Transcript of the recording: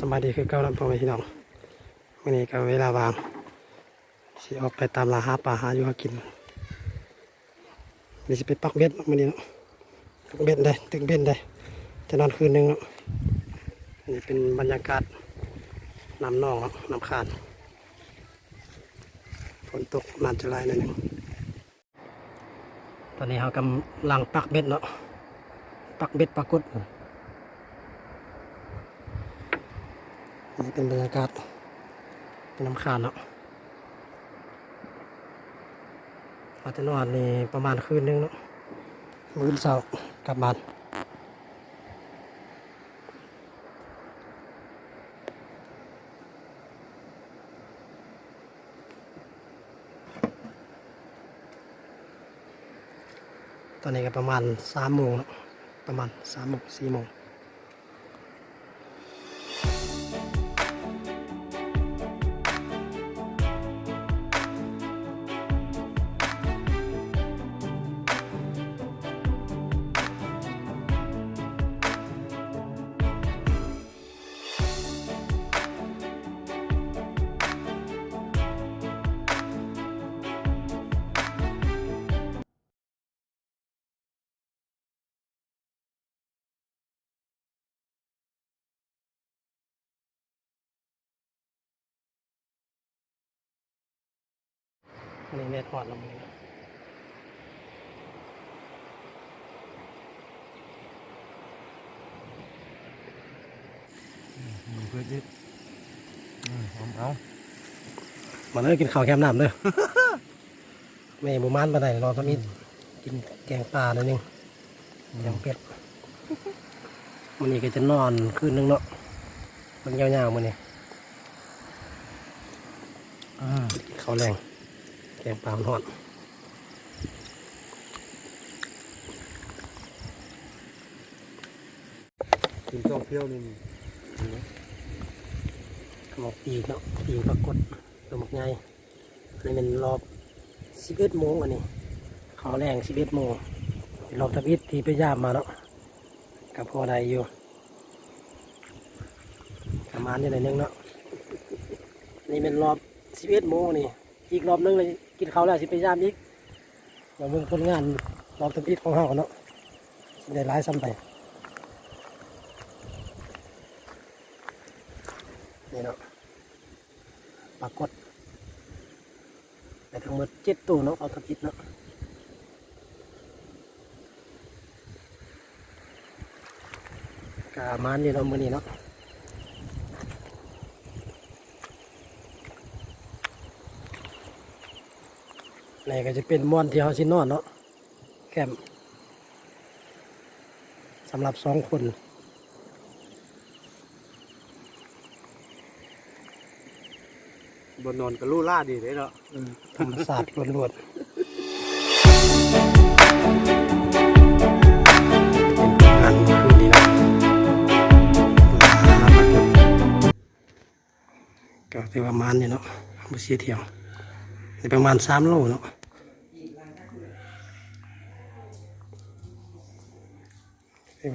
สบายดีคือเก้าแล้วพ่อแม่พี่น้องวันนี้ก็เวลาว่างสิออกไปตามลาหาปลาหาอยู่หากินนี่สิไปปักเบ็ดมื้อนี้เนาะปักเบ็ดได้ตึกเบ็ดได้จะนอนคืนหนึงเนาะอันนี้เป็นบรรยากาศน้ำนองเนาะน้ำขานฝนตกน้ำจะไหลหน่อยหนึงตอนนี้เรากำลังปักเบ็ดเนาะปักเบ็ดปักกด นี่เป็นบรรยากาศเป็นน้ำคานเนาะอาจจะนอนนี่ประมาณคืนนึงเนาะมื้อเช้ากลับบ้านตอนนี้ก็ประมาณสามโมงเนาะประมาณสามโมงสี่โมง นนี้เน็ตหอดลงมือมันเพื่อยึดอืมเอาเอามาเลยกินข้าวแคมน้ำเด้อแม่หมูมันมาได้รอตอนนี้กินแกงปลาหน่อยหนึงแกงเป็ดมันนี้ก็จะนอนคืนนึงเนาะเบิ่งยาวๆมันนี่อ่ากินข้าวแรง แกงปลาหอนกินต้องเที่ยวนี่ขมกปีกเนาะปีกปรากฏตัวหมกใหญ่อันนี้เป็นรอบสิบเอ็ดโมงอันนี้ข้าแรงสิบเอ็ดโมงรอบทับอิฐที่ไปย่ามมาเนาะกับพอใดอยู่ประมาณนี้หน่อยนึงเนาะนี่เป็นรอบสิบเอ็ดโมงนี่ อีกรอบนึงเลยกินเขาแล้วสิไปย่ามอีกมาเบิ่งผลงานรอบทับอิฐของเฮาเนาะได้หลายซ้ำไปนี่เนาะปรากฏแต่ทั้งหมดเจ็ดตัวเนาะเอาทับอิฐเนาะกามันนี่เนาะมือนี้เนาะ นี่ก็จะเป็นม่อนที่เขาสินอนเนาะแคมป์สำหรับสองคนบนนอนกับลู่ล่าดีเลยเนาะธรรมศาสตร์ล้วนๆเป็นงานคืนนี้นะก็ถือประมาณนี้เนาะบุเสียเที่ยวนี่ประมาณสามโลเนาะ เรี